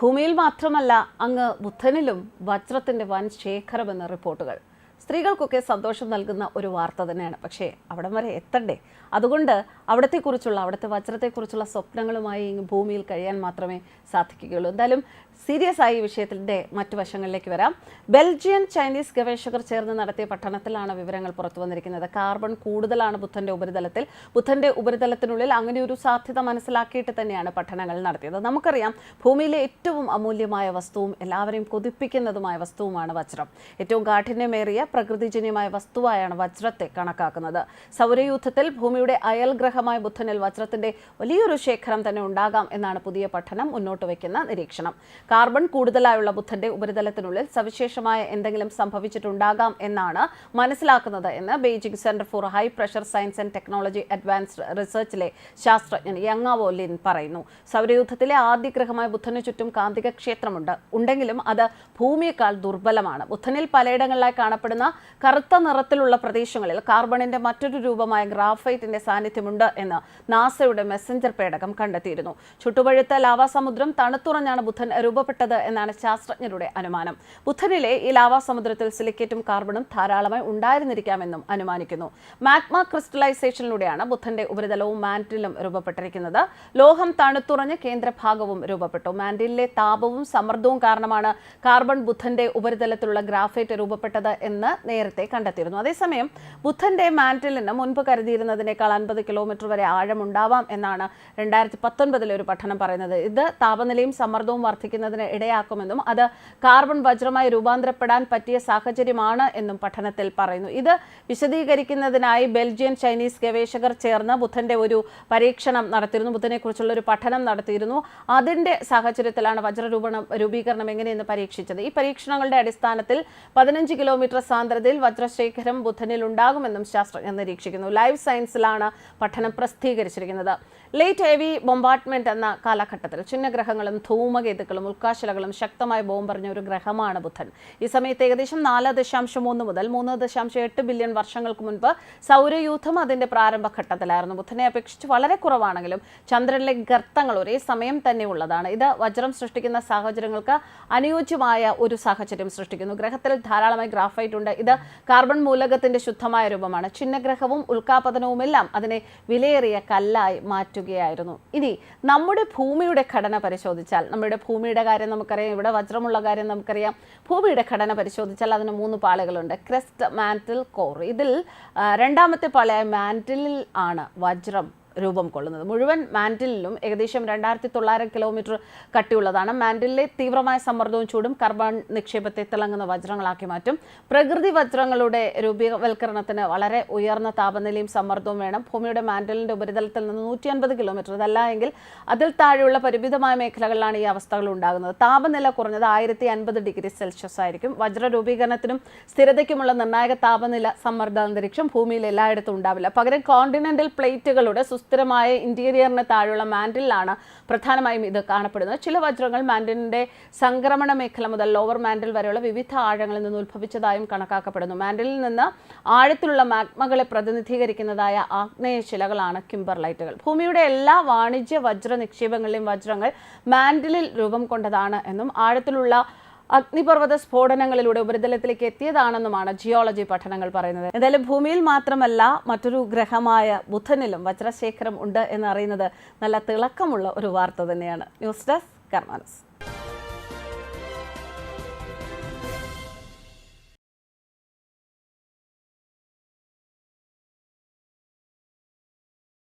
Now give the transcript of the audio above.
ഭൂമിയിൽ മാത്രമല്ല അങ്ങ് ബുദ്ധനിലും വജ്രത്തിന്റെ വൻ ശേഖരമെന്ന റിപ്പോർട്ടുകൾ. സ്ത്രീകൾക്കൊക്കെ സന്തോഷം നൽകുന്ന ഒരു വാർത്ത തന്നെയാണ്. പക്ഷേ അവിടം വരെ എത്തണ്ടേ? അതുകൊണ്ട് അവിടത്തെക്കുറിച്ചുള്ള അവിടുത്തെ വജ്രത്തെക്കുറിച്ചുള്ള സ്വപ്നങ്ങളുമായി ഭൂമിയിൽ കഴിയാൻ മാത്രമേ സാധിക്കുകയുള്ളൂ. എന്തായാലും സീരിയസ് ആയി ഈ വിഷയത്തിന്റെ മറ്റു വശങ്ങളിലേക്ക് വരാം. ബെൽജിയൻ ചൈനീസ് ഗവേഷകർ ചേർന്ന് നടത്തിയ പഠനത്തിലാണ് വിവരങ്ങൾ പുറത്തു വന്നിരിക്കുന്നത്. കാർബൺ കൂടുതലാണ് ബുദ്ധന്റെ ഉപരിതലത്തിൽ. ബുദ്ധന്റെ ഉപരിതലത്തിനുള്ളിൽ അങ്ങനെ ഒരു സാധ്യത മനസ്സിലാക്കിയിട്ട് തന്നെയാണ് പഠനങ്ങൾ നടത്തിയത്. നമുക്കറിയാം ഭൂമിയിലെ ഏറ്റവും അമൂല്യമായ വസ്തുവും എല്ലാവരെയും കൊതിപ്പിക്കുന്നതുമായ വസ്തുവുമാണ് വജ്രം. ഏറ്റവും കാഠിന്യമേറിയ പ്രകൃതിജന്യമായ വസ്തുവായാണ് വജ്രത്തെ കണക്കാക്കുന്നത്. സൗരയൂഥത്തിൽ ഭൂമിയുടെ അയൽ ഗ്രഹമായ ബുദ്ധനിൽ വജ്രത്തിന്റെ വലിയൊരു ശേഖരം തന്നെ ഉണ്ടാകാം എന്നാണ് പുതിയ പഠനം മുന്നോട്ട് വയ്ക്കുന്ന നിരീക്ഷണം. കാർബൺ കൂടുതലായുള്ള ബുദ്ധന്റെ ഉപരിതലത്തിനുള്ളിൽ സവിശേഷമായ എന്തെങ്കിലും സംഭവിച്ചിട്ടുണ്ടാകാം എന്നാണ് മനസ്സിലാക്കുന്നത് എന്ന് Beijing center for high pressure science and technology advanced റിസർച്ചിലെ ശാസ്ത്രജ്ഞൻ യങ്ങാവോ ലിൻ പറയുന്നു. സൗരയൂഥത്തിലെ ആദ്യ ഗ്രഹമായ ബുദ്ധനു ചുറ്റും കാന്തിക ക്ഷേത്രമുണ്ട് ഉണ്ടെങ്കിലും അത് ഭൂമിയേക്കാൾ ദുർബലമാണ്. ബുദ്ധനിൽ പലയിടങ്ങളിലായി കാണപ്പെടുന്ന കറുത്ത നിറത്തിലുള്ള പ്രദേശങ്ങളിൽ കാർബണിന്റെ മറ്റൊരു രൂപമായ ഗ്രാഫൈറ്റിന്റെ സാന്നിധ്യമുണ്ട് എന്ന് നാസയുടെ മെസ്സഞ്ചർ പേടകം കണ്ടെത്തിയിരുന്നു. ചുട്ടുപഴുത്ത ലാവാസമുദ്രം തണുത്തുറഞ്ഞാണ് ബുധൻ രൂപപ്പെട്ടത് എന്നാണ് ശാസ്ത്രജ്ഞരുടെ അനുമാനം. ബുധനിലെ ഈ ലാവാസമുദ്രത്തിൽ സിലിക്കേറ്റും കാർബണും ധാരാളമായി ഉണ്ടായിരുന്നിരിക്കാമെന്നും അനുമാനിക്കുന്നു. മാഗ്മ ക്രിസ്റ്റലൈസേഷനിലൂടെയാണ് ബുധന്റെ ഉപരിതലവും മാന്റിലും രൂപപ്പെട്ടിരിക്കുന്നത്. ലോഹം തണുത്തുറഞ്ഞ് കേന്ദ്രഭാഗവും രൂപപ്പെട്ടു. മാന്റിലിലെ താപവും സമ്മർദ്ദവും കാരണമാണ് കാർബൺ ബുധന്റെ ഉപരിതലത്തിലുള്ള ഗ്രാഫൈറ്റ് രൂപപ്പെട്ടത് എന്ന് നേരത്തെ കണ്ടെത്തിയിരുന്നു. അതേസമയം ബുദ്ധന്റെ മാന്റലിന് മുൻപ് കരുതിയിരുന്നതിനേക്കാൾ അൻപത് കിലോമീറ്റർ വരെ ആഴമുണ്ടാവാം എന്നാണ് രണ്ടായിരത്തി പത്തൊൻപതിലെ ഒരു പഠനം പറയുന്നത്. ഇത് താപനിലയും സമ്മർദ്ദവും വർദ്ധിക്കുന്നതിന് ഇടയാക്കുമെന്നും അത് കാർബൺ വജ്രമായി രൂപാന്തരപ്പെടാൻ പറ്റിയ സാഹചര്യമാണ് എന്നും പഠനത്തിൽ പറയുന്നു. ഇത് വിശദീകരിക്കുന്നതിനായി ബെൽജിയൻ ചൈനീസ് ഗവേഷകർ ചേർന്ന് ബുദ്ധന്റെ ഒരു പരീക്ഷണം നടത്തിയിരുന്നു. ബുദ്ധനെക്കുറിച്ചുള്ള ഒരു പഠനം നടത്തിയിരുന്നു. അതിന്റെ സാഹചര്യത്തിലാണ് വജ്രരൂപണം രൂപീകരണം എങ്ങനെയെന്ന് പരീക്ഷിച്ചത്. ഈ പരീക്ഷണങ്ങളുടെ അടിസ്ഥാനത്തിൽ പതിനഞ്ച് കിലോമീറ്റർ സാന്ദ്രതയിൽ വജ്രശേഖരം ബുധനിൽ ഉണ്ടാകുമെന്നും ശാസ്ത്രജ്ഞർ നിരീക്ഷിക്കുന്നു. ലൈവ് സയൻസിലാണ് പഠനം പ്രസിദ്ധീകരിച്ചിരിക്കുന്നത്. ലേറ്റ് ഹെവി ബോംബാർട്ട്മെന്റ് എന്ന കാലഘട്ടത്തിൽ ചിഹ്നഗ്രഹങ്ങളും ധൂമകേതുക്കളും ഉൽക്കാശലകളും ശക്തമായി ബോംബറിഞ്ഞ ഒരു ഗ്രഹമാണ് ബുധൻ. ഈ സമയത്ത് ഏകദേശം നാല് ദശാംശം മൂന്ന് മുതൽ മൂന്ന് ദശാംശം എട്ട് ബില്യൺ വർഷങ്ങൾക്ക് മുൻപ് സൗരയൂഥം അതിന്റെ പ്രാരംഭഘട്ടത്തിലായിരുന്നു. ബുധനെ അപേക്ഷിച്ച് വളരെ കുറവാണെങ്കിലും ചന്ദ്രനിലെ ഗർത്തങ്ങൾ ഒരേ സമയം തന്നെ ഉള്ളതാണ്. ഇത് വജ്രം സൃഷ്ടിക്കുന്ന സാഹചര്യങ്ങൾക്ക് അനുയോജ്യമായ ഒരു സാഹചര്യം സൃഷ്ടിക്കുന്നു. ഗ്രഹത്തിൽ ധാരാളമായി ഗ്രാഫൈറ്റ് ഉണ്ട്. ഇത് കാർബൺ മൂലകത്തിന്റെ ശുദ്ധമായ രൂപമാണ്. ചിഹ്നഗ്രഹവും ഉൽക്കാപതനവുമെല്ലാം അതിനെ വിലയേറിയ കല്ലായി മാറ്റുകയായിരുന്നു. ഇനി നമ്മുടെ ഭൂമിയുടെ ഘടന പരിശോധിച്ചാൽ നമ്മുടെ ഭൂമിയുടെ കാര്യം നമുക്കറിയാം ഇവിടെ വജ്രമുള്ള കാര്യം നമുക്കറിയാം. ഭൂമിയുടെ ഘടന പരിശോധിച്ചാൽ അതിന് മൂന്ന് പാളികളുണ്ട്. Crest mantle core. ഇതിൽ രണ്ടാമത്തെ പാളിയായ മാന്റിലിൽ ആണ് വജ്രം. രൂപം കൊള്ളുന്നത്. മുഴുവൻ മാൻഡിലും ഏകദേശം രണ്ടായിരത്തി തൊള്ളായിരം കിലോമീറ്റർ കട്ടിയുള്ളതാണ്. മാൻഡിലെ തീവ്രമായ സമ്മർദ്ദവും ചൂടും കാർബൺ നിക്ഷേപത്തെ തിളങ്ങുന്ന വജ്രങ്ങളാക്കി മാറ്റും. പ്രകൃതി വജ്രങ്ങളുടെ രൂപവൽക്കരണത്തിന് വളരെ ഉയർന്ന താപനിലയും സമ്മർദ്ദവും വേണം. ഭൂമിയുടെ മാൻഡലിന്റെ ഉപരിതലത്തിൽ നിന്ന് നൂറ്റി അൻപത് കിലോമീറ്റർ. അതല്ല എങ്കിൽ അതിൽ താഴെയുള്ള പരിമിതമായ മേഖലകളിലാണ് ഈ അവസ്ഥകൾ ഉണ്ടാകുന്നത്. താപനില കുറഞ്ഞത് ആയിരത്തി അൻപത് ഡിഗ്രി സെൽഷ്യസ് ആയിരിക്കും. വജ്ര രൂപീകരണത്തിനും സ്ഥിരതയ്ക്കുമുള്ള നിർണായക താപനില സമ്മർദ്ദ അന്തരീക്ഷം ഭൂമിയിൽ എല്ലായിടത്തും ഉണ്ടാവില്ല. പകരം കോണ്ടിനെന്റൽ പ്ലേറ്റുകളുടെ സുസ്ഥിരമായ ഇന്റീരിയറിന് താഴെയുള്ള മാൻഡിലാണ് പ്രധാനമായും ഇത് കാണപ്പെടുന്നത്. ചില വജ്രങ്ങൾ മാൻഡിലിന്റെ സംക്രമണ മേഖല മുതൽ ലോവർ മാൻഡിൽ വരെയുള്ള വിവിധ ആഴങ്ങളിൽ നിന്ന് ഉത്ഭവിച്ചതായും കണക്കാക്കപ്പെടുന്നു. മാൻഡിലിൽ നിന്ന് ആഴത്തിലുള്ള മാഗ്മകളെ പ്രതിനിധീകരിക്കുന്നതായ ആഗ്നേയ ശിലകളാണ് കിംബർലൈറ്റുകൾ. ഭൂമിയുടെ എല്ലാ വാണിജ്യ വജ്ര നിക്ഷേപങ്ങളിലെയും വജ്രങ്ങൾ മാൻഡിലിൽ രൂപം കൊണ്ടതാണ് എന്നും ആഴത്തിലുള്ള അഗ്നിപർവത സ്ഫോടനങ്ങളിലൂടെ ഉപരിതലത്തിലേക്ക് എത്തിയതാണെന്നുമാണ് ജിയോളജി പഠനങ്ങൾ പറയുന്നത്. എന്തായാലും ഭൂമിയിൽ മാത്രമല്ല മറ്റൊരു ഗ്രഹമായ ബുധനിലും വജ്രശേഖരം ഉണ്ട് എന്നറിയുന്നത് നല്ല തിളക്കമുള്ള ഒരു വാർത്ത തന്നെയാണ്. News desk കർമാനസ്.